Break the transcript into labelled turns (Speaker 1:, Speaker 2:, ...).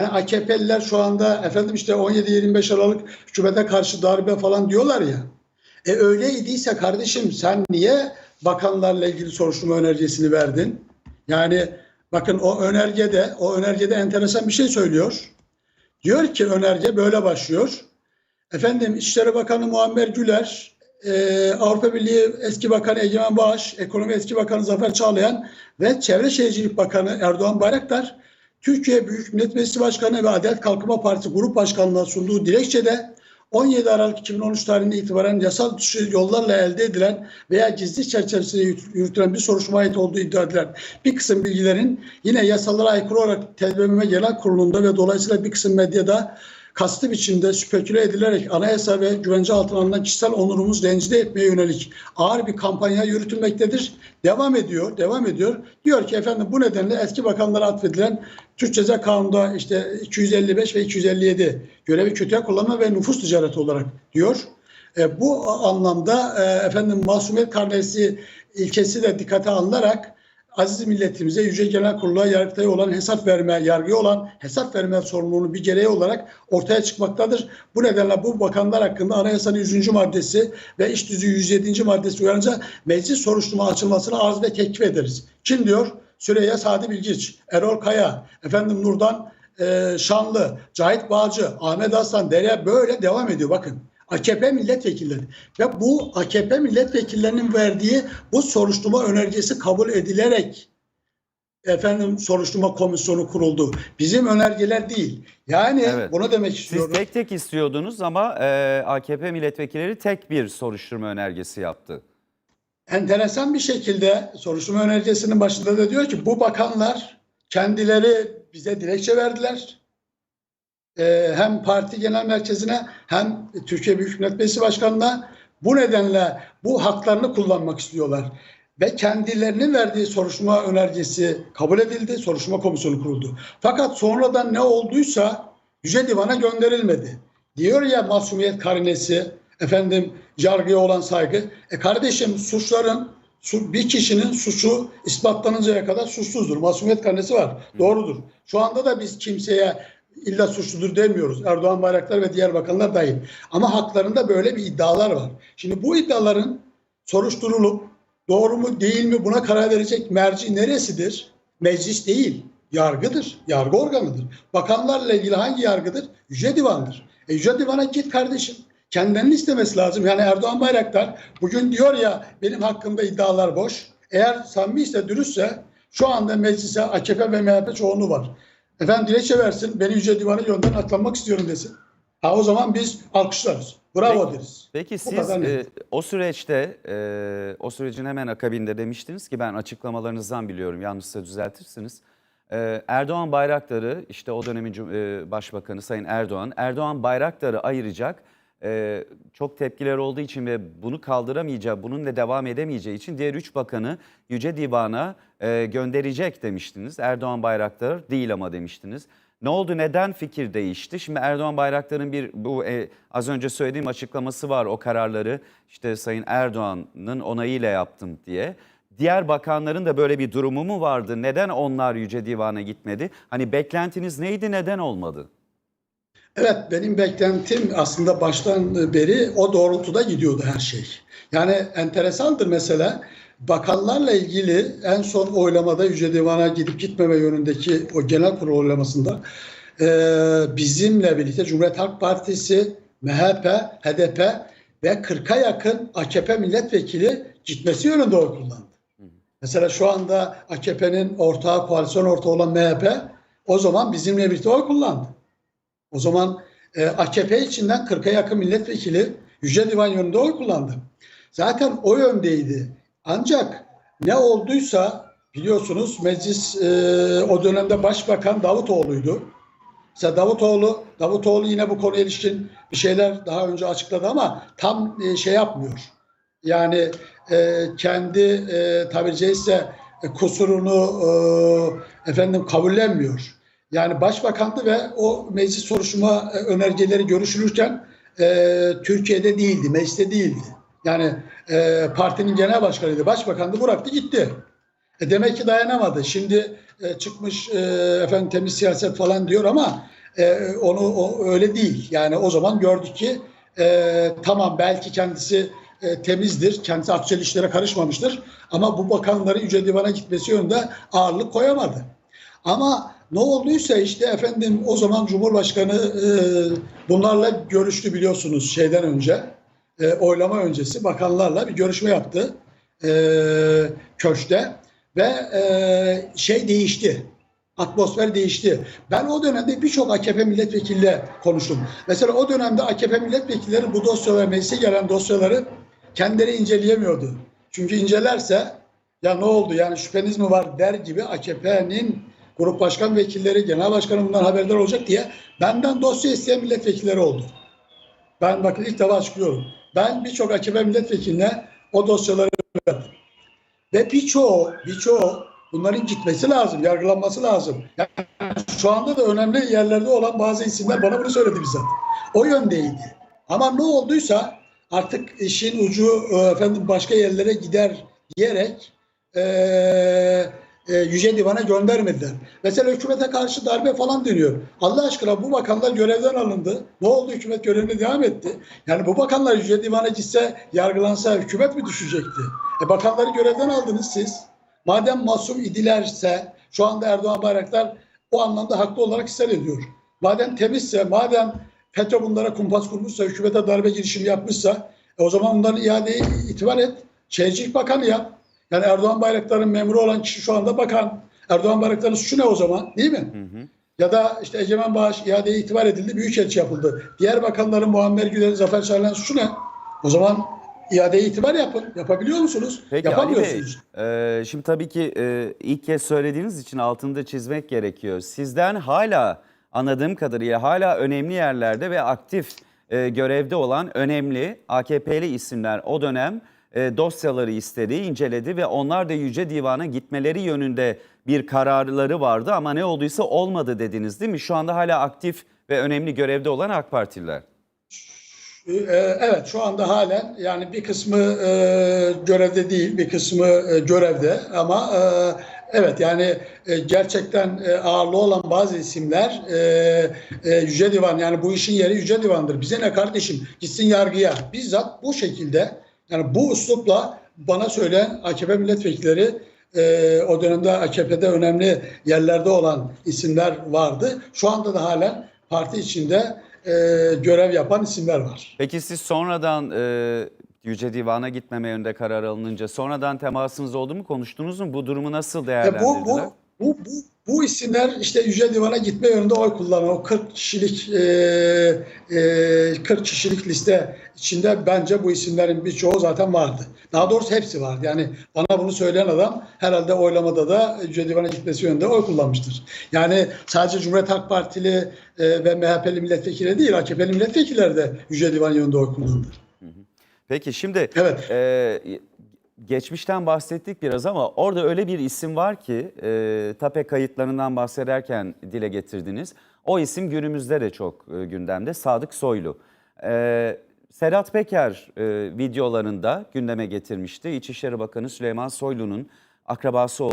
Speaker 1: Yani AKP'liler şu anda efendim işte 17-25 Aralık hükümete karşı darbe falan diyorlar ya. E öyleydiyse kardeşim sen niye bakanlarla ilgili soruşturma önergesini verdin? Yani bakın o önergede o önergede enteresan bir şey söylüyor. Diyor ki önerge böyle başlıyor. Efendim İçişleri Bakanı Muammer Güler, e, Avrupa Birliği eski bakanı Egemen Bağış, Ekonomi eski bakanı Zafer Çağlayan ve Çevre Şehircilik Bakanı Erdoğan Bayraktar, Türkiye Büyük Millet Meclisi Başkanı ve Adalet Kalkınma Partisi Grup Başkanlığı'na sunduğu dilekçede 17 Aralık 2013 tarihinde itibaren yasal dışı yollarla elde edilen veya gizli çerçevesinde yürütülen bir soruşturma ait olduğu iddia edilen bir kısım bilgilerin yine yasalara aykırı olarak TBMM Genel Kurulu'nda ve dolayısıyla bir kısım medyada kastı biçimde speküle edilerek anayasa ve güvence altına alınan kişisel onurumuz rencide etmeye yönelik ağır bir kampanya yürütülmektedir. Devam ediyor, devam ediyor. Diyor ki efendim bu nedenle eski bakanlara atfedilen Türk Ceza Kanunu'nda işte 255 ve 257 görevi kötüye kullanma ve nüfus ticareti olarak diyor. E, bu anlamda e, efendim masumiyet karnesi ilkesi de dikkate alınarak aziz milletimize Yüce Genel Kurulu'na yargıtaya olan hesap verme, yargıya olan hesap verme sorumluluğunu bir gereği olarak ortaya çıkmaktadır. Bu nedenle bu bakanlar hakkında anayasanın 100. maddesi ve iş düzüğü 107. maddesi uyarınca meclis soruşturma açılmasını arz ve teklif ederiz. Kim diyor? Süreyya Sadi Bilgiç, Erol Kaya, efendim Nurdan e, Şanlı, Cahit Bağcı, Ahmet Aslan, Derya böyle devam ediyor bakın. AKP milletvekilleri ve bu AKP milletvekillerinin verdiği bu soruşturma önergesi kabul edilerek efendim soruşturma komisyonu kuruldu. Bizim önergeler değil. Yani
Speaker 2: Evet.
Speaker 1: bunu demek
Speaker 2: Siz
Speaker 1: istiyorum.
Speaker 2: tek tek istiyordunuz ama e, AKP milletvekilleri tek bir soruşturma önergesi yaptı.
Speaker 1: Enteresan bir şekilde soruşturma önergesinin başında da diyor ki bu bakanlar kendileri bize dilekçe verdiler. Ee, hem parti genel merkezine hem Türkiye Büyük Millet Meclisi Başkanı'na bu nedenle bu haklarını kullanmak istiyorlar. Ve kendilerinin verdiği soruşturma önergesi kabul edildi. Soruşturma komisyonu kuruldu. Fakat sonradan ne olduysa Yüce Divan'a gönderilmedi. Diyor ya masumiyet karinesi, efendim yargıya olan saygı. E kardeşim suçların su- bir kişinin suçu ispatlanıncaya kadar suçsuzdur. Masumiyet karnesi var. Doğrudur. Şu anda da biz kimseye illa suçludur demiyoruz. Erdoğan Bayraktar ve diğer bakanlar dahil. Ama haklarında böyle bir iddialar var. Şimdi bu iddiaların soruşturulup doğru mu değil mi buna karar verecek merci neresidir? Meclis değil. Yargıdır. Yargı organıdır. Bakanlarla ilgili hangi yargıdır? Yüce Divan'dır. E Yüce Divan'a git kardeşim. Kendilerinin istemesi lazım. Yani Erdoğan Bayraktar bugün diyor ya benim hakkımda iddialar boş. Eğer samimiyse, dürüstse şu anda meclise AKP ve MHP çoğunluğu var. Efendim dilekçe versin, beni Yüce Divan'a gönderin atlanmak istiyorum desin. Ha o zaman biz alkışlarız. Bravo
Speaker 2: Peki-
Speaker 1: deriz.
Speaker 2: Peki
Speaker 1: Bu
Speaker 2: siz e, o süreçte, e, o sürecin hemen akabinde demiştiniz ki ben açıklamalarınızdan biliyorum, yanlışsa düzeltirsiniz. E, Erdoğan Bayraktar'ı, işte o dönemin e, Başbakanı Sayın Erdoğan, Erdoğan Bayraktar'ı ayıracak e, çok tepkiler olduğu için ve bunu kaldıramayacağı, bununla devam edemeyeceği için diğer üç bakanı Yüce Divan'a e, gönderecek demiştiniz. Erdoğan Bayraktar değil ama demiştiniz. Ne oldu? Neden fikir değişti? Şimdi Erdoğan Bayraktar'ın bir bu e, az önce söylediğim açıklaması var. O kararları işte Sayın Erdoğan'ın onayıyla yaptım diye. Diğer bakanların da böyle bir durumu mu vardı? Neden onlar Yüce Divan'a gitmedi? Hani beklentiniz neydi? Neden olmadı?
Speaker 1: Evet benim beklentim aslında baştan beri o doğrultuda gidiyordu her şey. Yani enteresandır mesela bakanlarla ilgili en son oylamada Yüce Divan'a gidip gitmeme yönündeki o genel kurul oylamasında e, bizimle birlikte Cumhuriyet Halk Partisi, MHP, HDP ve 40'a yakın AKP milletvekili gitmesi yönünde oy kullandı. Mesela şu anda AKP'nin ortağı koalisyon ortağı olan MHP o zaman bizimle birlikte oy kullandı. O zaman e, AKP içinden 40'a yakın milletvekili Yüce Divan yönünde oy kullandı. Zaten o yöndeydi. Ancak ne olduysa biliyorsunuz meclis e, o dönemde başbakan Davutoğlu'ydu. Mesela Davutoğlu, Davutoğlu yine bu konuya ilişkin bir şeyler daha önce açıkladı ama tam e, şey yapmıyor. Yani e, kendi e, tabiri caizse e, kusurunu e, efendim kabullenmiyor. Yani başbakandı ve o meclis soruşturma e, önergeleri görüşülürken e, Türkiye'de değildi, mecliste değildi. Yani e, partinin genel başkanıydı, başbakandı bıraktı gitti. E demek ki dayanamadı. Şimdi e, çıkmış e, efendim temiz siyaset falan diyor ama e, onu o, öyle değil. Yani o zaman gördük ki e, tamam belki kendisi e, temizdir. Kendisi aksel işlere karışmamıştır. Ama bu bakanların Yüce Divan'a gitmesi yönünde ağırlık koyamadı. Ama ne olduysa işte efendim o zaman Cumhurbaşkanı e, bunlarla görüştü biliyorsunuz şeyden önce. E, oylama öncesi bakanlarla bir görüşme yaptı e, köşte ve e, şey değişti. Atmosfer değişti. Ben o dönemde birçok AKP milletvekiliyle konuştum. Mesela o dönemde AKP milletvekilleri bu dosyaları, meclise gelen dosyaları kendileri inceleyemiyordu. Çünkü incelerse ya ne oldu yani şüpheniz mi var der gibi AKP'nin grup başkan vekilleri, genel başkanı bundan haberdar olacak diye benden dosya isteyen milletvekilleri oldu. Ben bakın ilk defa açıklıyorum. Ben birçok AKP milletvekiline o dosyaları verdim. Ve birçoğu, birçoğu bunların gitmesi lazım, yargılanması lazım. Yani şu anda da önemli yerlerde olan bazı isimler bana bunu söyledi bizzat. O yöndeydi. Ama ne olduysa artık işin ucu e, efendim başka yerlere gider diyerek e, e, Yüce Divan'a göndermediler. Mesela hükümete karşı darbe falan deniyor. Allah aşkına bu bakanlar görevden alındı. Ne oldu? Hükümet görevine devam etti. Yani bu bakanlar Yüce Divan'a gitse, yargılansa hükümet mi düşecekti? E bakanları görevden aldınız siz. Madem masum idilerse şu anda Erdoğan Bayraktar o anlamda haklı olarak hissediyor. Madem temizse, madem FETÖ bunlara kumpas kurmuşsa, hükümete darbe girişimi yapmışsa e o zaman bunların iadeyi itibar et. Şehircilik Bakanı yap. Yani Erdoğan Bayraktar'ın memuru olan kişi şu anda bakan. Erdoğan Bayraktar'ın suçu ne o zaman? Değil mi? Ya da işte Egemen Bağış iadeye itibar edildi, büyükelçi yapıldı. Diğer bakanların Muammer Güler'in, Zafer Şahin'in suçu ne? O zaman iadeye itibar yapın. Yapabiliyor musunuz?
Speaker 2: Peki Ali Bey,
Speaker 1: Yapamıyorsunuz.
Speaker 2: e, şimdi tabii ki e, ilk kez söylediğiniz için altında çizmek gerekiyor. Sizden hala anladığım kadarıyla hala önemli yerlerde ve aktif e, görevde olan önemli AKP'li isimler o dönem dosyaları istedi, inceledi ve onlar da Yüce Divan'a gitmeleri yönünde bir kararları vardı ama ne olduysa olmadı dediniz değil mi? Şu anda hala aktif ve önemli görevde olan AK Partililer.
Speaker 1: Ee, Evet şu anda halen yani bir kısmı e, görevde değil bir kısmı e, görevde ama e, evet yani e, gerçekten e, ağırlığı olan bazı isimler e, e, Yüce Divan yani bu işin yeri Yüce Divan'dır. Bize ne kardeşim gitsin yargıya bizzat bu şekilde yani bu üslupla bana söyleyen AKP milletvekilleri e, o dönemde AKP'de önemli yerlerde olan isimler vardı. Şu anda da halen parti içinde e, görev yapan isimler var.
Speaker 2: Peki siz sonradan e, Yüce Divan'a gitmeme yönünde karar alınınca sonradan temasınız oldu mu? Konuştunuz mu? Bu durumu nasıl
Speaker 1: E,
Speaker 2: değerlendirdiler?
Speaker 1: bu, bu, bu, bu, bu isimler işte Yüce Divan'a gitme yönünde oy kullanan o 40 kişilik e, e, 40 kişilik liste içinde bence bu isimlerin birçoğu zaten vardı. Daha doğrusu hepsi vardı. Yani bana bunu söyleyen adam herhalde oylamada da Yüce Divan'a gitmesi yönünde oy kullanmıştır. Yani sadece Cumhuriyet Halk Partili e, ve MHP'li milletvekili değil, AKP'li milletvekilleri de Yüce Divan yönünde oy kullandı.
Speaker 2: Peki şimdi
Speaker 1: Evet.
Speaker 2: e, geçmişten bahsettik biraz ama orada öyle bir isim var ki e, TAPE kayıtlarından bahsederken dile getirdiniz. O isim günümüzde de çok e, gündemde Sadık Soylu. E, Sedat Peker e, videolarında gündeme getirmişti. İçişleri Bakanı Süleyman Soylu'nun akrabası olduğu